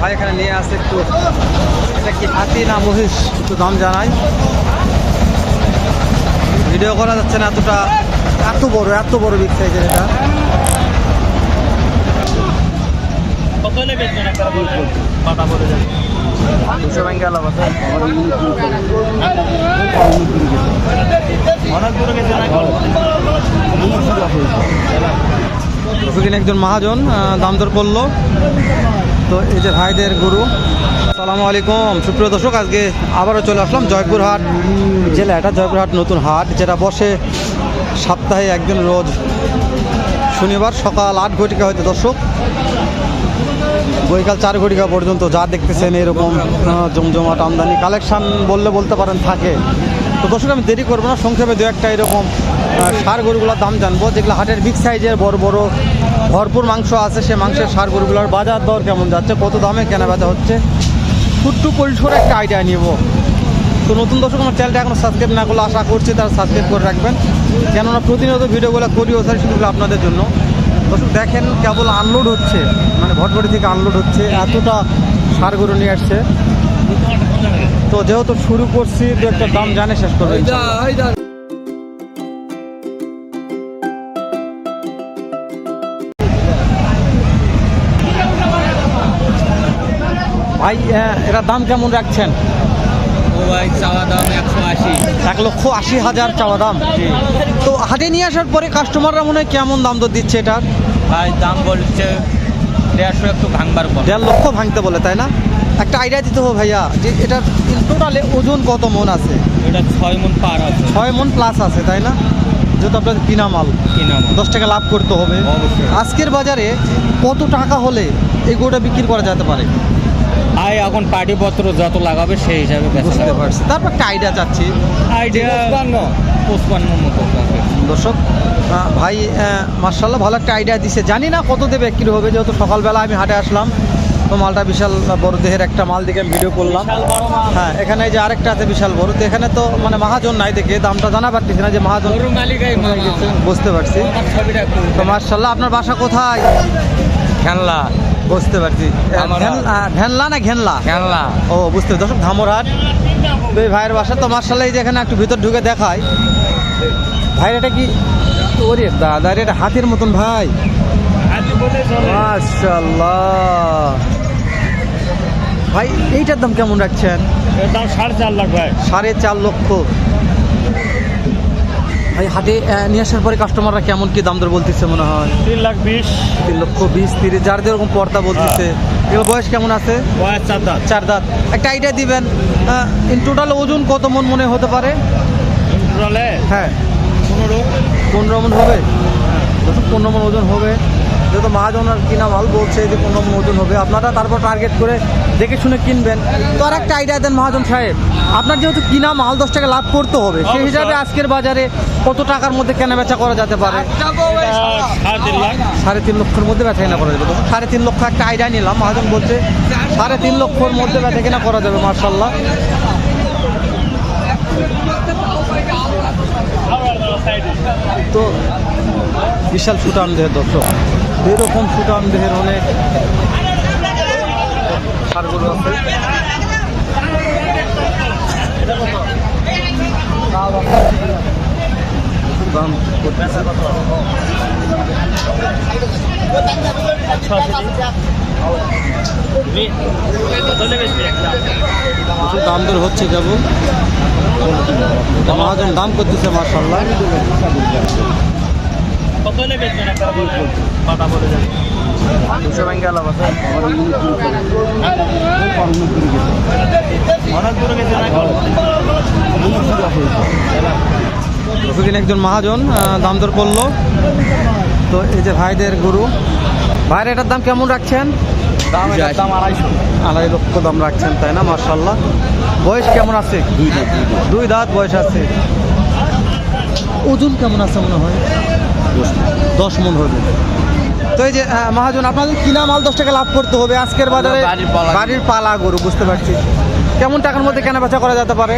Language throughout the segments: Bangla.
ভাই এখানে নিয়ে আসছে একটু এটা কি হাতি না মহিষ? একটু দাম জানাই। ভিডিও করা যাচ্ছে না এতটা। এত বড় এত বড় বিগ সাইজের এটা। একজন মহাজন আহ, দাম দর করল। তো এই যে ভাইদের গুরু সালামু আলাইকুম। সুপ্রিয় দর্শক, আজকে আবারও চলে আসলাম জয়পুরহাট জেলা। এটা জয়পুরহাট নতুন হাট, যেটা বসে সপ্তাহে একদিন রোজ শনিবার সকাল আট ঘটিকা হয়তো দর্শক। বৈকাল চার ঘটিকা পর্যন্ত যা দেখতেছেন এরকম জমজমাট আমদানি, কালেকশন বললে বলতে পারেন থাকে। তো দর্শক, আমি দেরি করব না। সংক্ষেপে দু একটা এরকম সার গরুগুলোর দাম জানব। যেগুলো হাটের বিগ সাইজের বড় বড় ভরপুর মাংস আছে, সে মাংসের সার গরুগুলোর বাজার দর কেমন যাচ্ছে, কত দামে কেনা বেচা হচ্ছে? ছোট্টু পরিসরে একটা আইডিয়া নিব। তো নতুন দর্শক, আমার চ্যানেলটা এখনও সাবস্ক্রাইব না করলে আশা করছি তারা সাবস্ক্রাইব করে রাখবেন। কেননা প্রতিনিয়ত ভিডিওগুলো করি ও স্যার শুধু আপনাদের জন্য। দর্শক, দেখেন কেবল আনলোড হচ্ছে মানে ভটভটি থেকে আনলোড হচ্ছে, এতটা সার গরু নিয়ে আসছে। তো যেহেতু শুরু করছি দু একটা দাম জানে শেষ করবে। ভাই এটার দাম কেমন রাখছেন? ও ভাই চাওয়া দাম একশো আশি। এক লক্ষ আশি হাজার চাওয়া দাম। তো হাটে নিয়ে আসার পরে কাস্টমাররা মনে হয় কেমন দাম দর দিচ্ছে এটার? ভাই দাম বলছে দেড়শো একটু ভাঙবার পর। দেড় লক্ষ ভাঙতে বলে তাই না? একটা আইডিয়া দিতে হবে ভাইয়া যে এটার টোটালে ওজন কত মন আছে? এটা ছয় মন পার আছে। ছয় মন প্লাস আছে তাই না? যেহেতু আপনাদের কিনা মাল। দশ টাকা লাভ করতে হবে। আজকের বাজারে কত টাকা হলে এই গোটা বিক্রি করা যেতে পারে? ভাই এখন পাটিপত্র যত লাগাবে সেই হিসাবে বুঝতে পারছি। তারপর একটা আইডিয়া চাচ্ছি। আইডিয়া পঁচপান্ন মতো। দর্শক। ভাই মার্শাল্লাহ ভালো একটা আইডিয়া দিছে। জানি না কত দেবে বিক্রি হবে। যেহেতু সকালবেলা আমি হাটে আসলাম তো মালটা বিশাল বড় দেহের একটা মাল দেখে আমি ভিডিও করলাম। হ্যাঁ এখানে এই যে আরেকটা আছে বিশাল বড়। তো এখানে তো মানে মহাজন নাই দেখে দামটা জানা পারতেছি না যে মহাজন। বুঝতে পারছি। তো মার্শাল্লাহ আপনার বাসা কোথায়? খেলনা বুঝতে পারছি। ভ্যানলা না ঘেনলা খেলনা ও বুঝতে পারছি। দর্শক ধামরহাট তো এই ভাইয়ের বাসা তো মার্শাল্লাহ এই যে এখানে একটু ভিতর ঢুকে দেখায়। ভাই এটা কি? ওরে দাদা রে, এটা হাতির মতন ভাই। মাশাল্লাহ ভাই এইটার দাম কেমন রাখছেন? দাম সাড়ে চার লাখ ভাই। সাড়ে চার লক্ষ। ভাই হাটে আহ, নিয়ে আসার পরে কাস্টমাররা কেমন কি দাম দর বলতেছে মনে হয়? তিন লাখ বিশ। তিন লক্ষ বিশ তিরিশ যার যেরকম পর্দা বলতেছে। এগুলো বয়স কেমন আছে? বয়স চার দাঁত। চার দাঁত। একটা আইডিয়া দিবেন। ইন টোটাল ওজন কত মন মনে হতে পারে? হ্যাঁ। পনেরো পনেরো মন হবে? যত পনেরো মন ওজন হবে। যেহেতু মহাজন আর কিনা মাল বলছে যে পনেরো মন ওজন হবে। আপনারা তারপর টার্গেট করে দেখে শুনে কিনবেন। তো আর একটা আইডিয়া দেন মহাজন সাহেব। আপনার যেহেতু কিনা মাল দশ টাকা লাভ করতে হবে সেই হিসাবে আজকের বাজারে কত টাকার মধ্যে কেনা বেচা করা যেতে পারে? সাড়ে তিন লক্ষের মধ্যে বেচা কেনা করা যাবে। সাড়ে তিন লক্ষ একটা আইডিয়া নিলাম মহাজন বলছে সাড়ে তিন লক্ষর মধ্যে বেচা কেনা করা যাবে মার্শাল্লাহ তো বিশাল সুটান দেহের দর্শক এরকম সুটান দেহের অনেক সারগুলো। প্রচুর দাম দর হচ্ছে তো মহাজন দাম করতেছে মার্শাল্লাহ যাবে দুশো ব্যাংকে আলাপ আছে। অনেক দূরে গেছে না একজন মহাজন দাম দর করল। তো এই যে ভাইদের গরু ভাইয়ের এটার দাম কেমন রাখছেন? দাম এটার দাম আড়াইশো। আড়াই লক্ষ দাম রাখছেন তাই না? মার্শাল্লাহ বয়স কেমন আছে? দুই দাঁত বয়স আছে। ওজন কেমন আছে মনে হয়? দশ মন। হবে। তো এই যে মহাজন আপনাদের কিনা মাল দশ টাকা লাভ করতে হবে? আজকের বাজারে বাড়ির পালা। গরু। বুঝতে পারছি। কেমন টাকার মধ্যে কেনা বেচা করা যেতে পারে?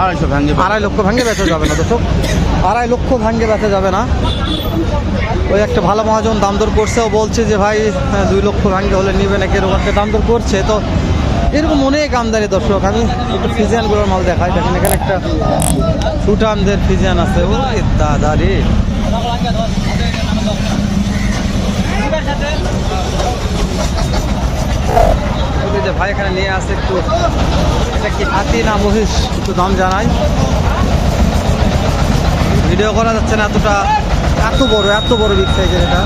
আড়াইশো ভাঙে আড়াই লক্ষ ভাঙে বেচা যাবে না দর্শক। আড়াই লক্ষ ভাঙে বেচা যাবে না। ওই একটা ভালো মহাজন দাম দর করছে ও বলছে যে ভাই হ্যাঁ, দুই লক্ষ ভাঙ্গে হলে নিবে নাকি এরকম একটা দাম দর করছে। তো এরকম অনেক আমদানি দর্শক আমি একটু ফিজিয়ানগুলোর মাল দেখাই দেখেন এখানে একটা সুটানদের ফিজিয়ান আছে। ও দাদা রে। যে ভাই এখানে নিয়ে আসে একটু এটা কি হাতি না মহিষ? একটু দাম জানাই। ভিডিও করা যাচ্ছে না এতটা। এত বড় এত বড় বিগ সাইজের এটা।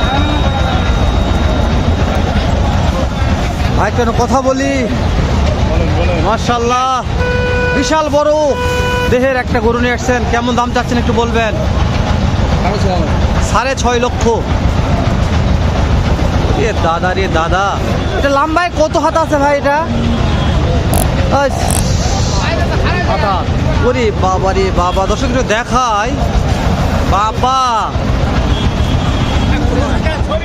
ভাই, কেন কথা বলি? মার্শাল্লাহ বিশাল বড়। দেহের একটা গরু নিয়ে আসছেন। কেমন দাম চাচ্ছেন একটু বলবেন? সাড়ে ছয় লক্ষ। এ দাদা রে দাদা। এটা লম্বায় কত হাত আছে ভাই এটা? ওরে বাবা রে বাবা, দর্শক দেখায় বাবা।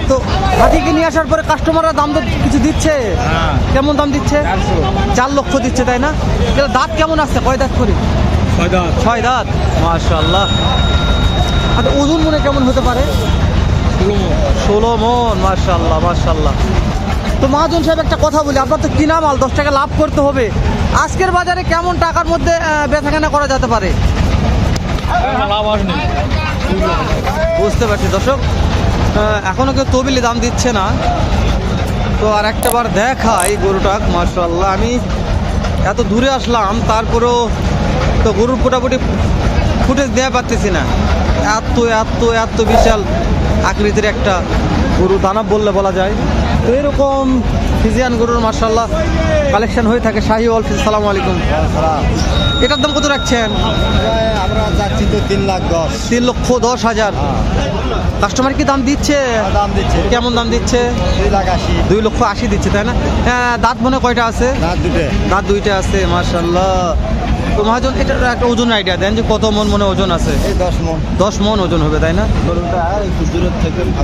তো হাতিকে নিয়ে আসার পরে কাস্টমাররা দাম তো কিছু দিচ্ছে? হ্যাঁ। কেমন দাম দিচ্ছে? চারশো। চার লক্ষ দিচ্ছে তাই না? এটা দাঁত কেমন আসছে কয় দাঁত করে? ছয় দাঁত। ছয় দাঁত? মাশাল্লাহ আচ্ছা ওজন মনে কেমন হতে পারে? ষোলো মন। মার্শাল্লাহ মার্শাল্লাহ তো মহাজন সাহেব একটা কথা বলি আপনার তো কিনা মাল দশ টাকা লাভ করতে হবে। আজকের বাজারে কেমন টাকার মধ্যে বেচাকেনা করা যেতে পারে? বুঝতে পারছি। দর্শক আহ, এখনও কেউ তবিলি দাম দিচ্ছে না। তো আর একটা বার দেখাই গরুটা মার্শাল্লাহ আমি এত দূরে আসলাম তারপরেও তো গরুর মোটামুটি ফুটেজ দেওয়া পারতেছি না। এত এত এত বিশাল আকৃতির একটা গরু দানব বললে বলা যায়। তো এরকম ফিজিয়ান গরুর মার্শাল্লাহ কালেকশন হয়ে থাকে। শাহি অল সালাম আলাইকুম। এটার দাম কত রাখছেন? আমরা যাচ্ছি তো তিন লাখ দশ। তিন লক্ষ দশ হাজার। কাস্টমার কি দাম দিচ্ছে? দাম দিচ্ছে। কেমন দাম দিচ্ছে? দুই লাখ আশি। দুই লক্ষ আশি দিচ্ছে তাই না? হ্যাঁ দাঁত মনে হয় কয়টা আছে? দাঁত দুটে। দাঁত দুইটা আছে মার্শাল্লাহ তো মহাজন এটার একটা ওজন আইডিয়া দেন যে কত মন মনে ওজন আছে। এই দশ মন। দশ মন ওজন হবে তাই না?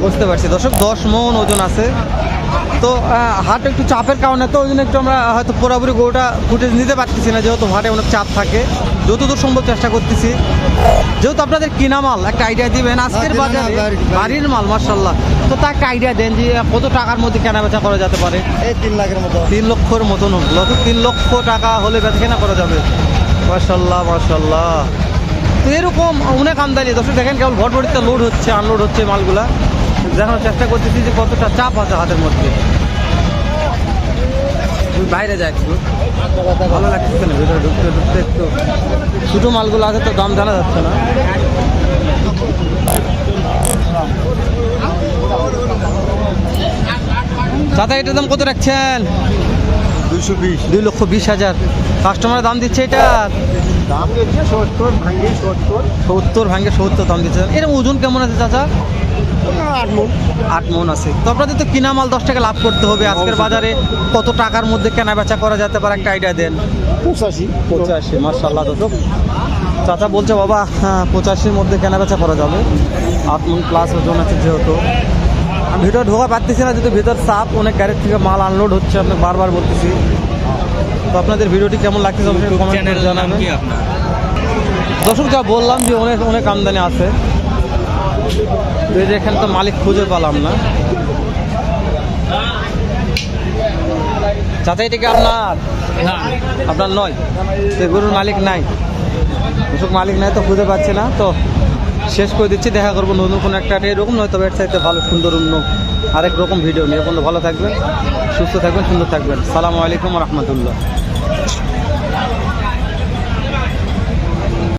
বুঝতে পারছি। দর্শক দশ মন ওজন আছে। তো হাট একটু চাপের কারণে তো ওই জন্য একটু আমরা হয়তো পুরোপুরি গরুটা ফুটেজ নিতে পারতেছি না যেহেতু হাটে অনেক চাপ থাকে। যতদূর সম্ভব চেষ্টা করতেছি। যেহেতু আপনাদের কিনা মাল একটা আইডিয়া দিবেন। আজকের না, বাজারে। বাড়ির মাল মার্শাল্লাহ তো তা একটা আইডিয়া দেন যে কত টাকার মধ্যে কেনা বেচা করা যেতে পারে? এই তিন লাখের মতো। তিন লক্ষর মতন হলো। তিন লক্ষ টাকা হলে বেচা কেনা করা যাবে। মার্শাল্লাহ মার্শাল্লাহ তো এরকম অনেক আমদানি। দর্শক, দেখেন কেবল ভট ভটভটিতে লোড হচ্ছে আনলোড হচ্ছে মালগুলা। দেখানোর চেষ্টা করতেছি যে কতটা চাপ আছে হাতের মধ্যে। বাইরে যা একটু। ভালো লাগতেছে না, ভিতরে ঢুকতে ঢুকতে একটু। ছোটো মালগুলো আছে তো দাম জানা যাচ্ছে না। দাদা এটার দাম কত রাখছেন? দুইশো বিশ। দুই লক্ষ বিশ হাজার। কাস্টমার দাম দিচ্ছে এটা? দাম দিচ্ছে সত্তর ভাঙ্গি সত্তর। সত্তর ভাঙ্গে সত্তর দাম দিচ্ছে। এরকম ওজন কেমন আছে চাচা? আট মন। আট মন আছে। তো আপনাদের তো কিনা মাল দশ টাকা লাভ করতে হবে। আজকের বাজারে কত টাকার মধ্যে কেনা বেচা করা যেতে পারে একটা আইডিয়া দেন। পঁচাশি। পঁচাশি মার্শাল্লাহ দর্শক। চাচা বলছে বাবা হ্যাঁ পঁচাশির মধ্যে কেনা বেচা করা যাবে। আট মন প্লাস ওজন আছে যেহেতু। ভিতরে ঢোকা পারতেছি না যেহেতু ভিতর চাপ অনেক গাড়ির থেকে মাল আনলোড হচ্ছে আপনাকে বারবার বলতেছি। তো আপনাদের ভিডিওটি কেমন লাগতেছে অবশ্যই কমেন্ট জানাবেন। দর্শক যা বললাম যে অনেক অনেক আমদানি আছে। তো এই যে এখানে তো মালিক খুঁজে পেলাম না। চাচা এটা কি আপনার? আপনার নয়। তো গরুর মালিক নাই। দর্শক মালিক নাই তো খুঁজে পাচ্ছে না। তো শেষ করে দিচ্ছি। দেখা করব নতুন কোনো একটা এরকম নয়তো এর চাইতে ভালো, সুন্দর, অন্য আরেক রকম ভিডিও নিয়ে। বন্ধু ভালো থাকবেন, সুস্থ থাকবেন, সুন্দর থাকবেন। সালামু আলাইকুম রহমতুল্লাহ।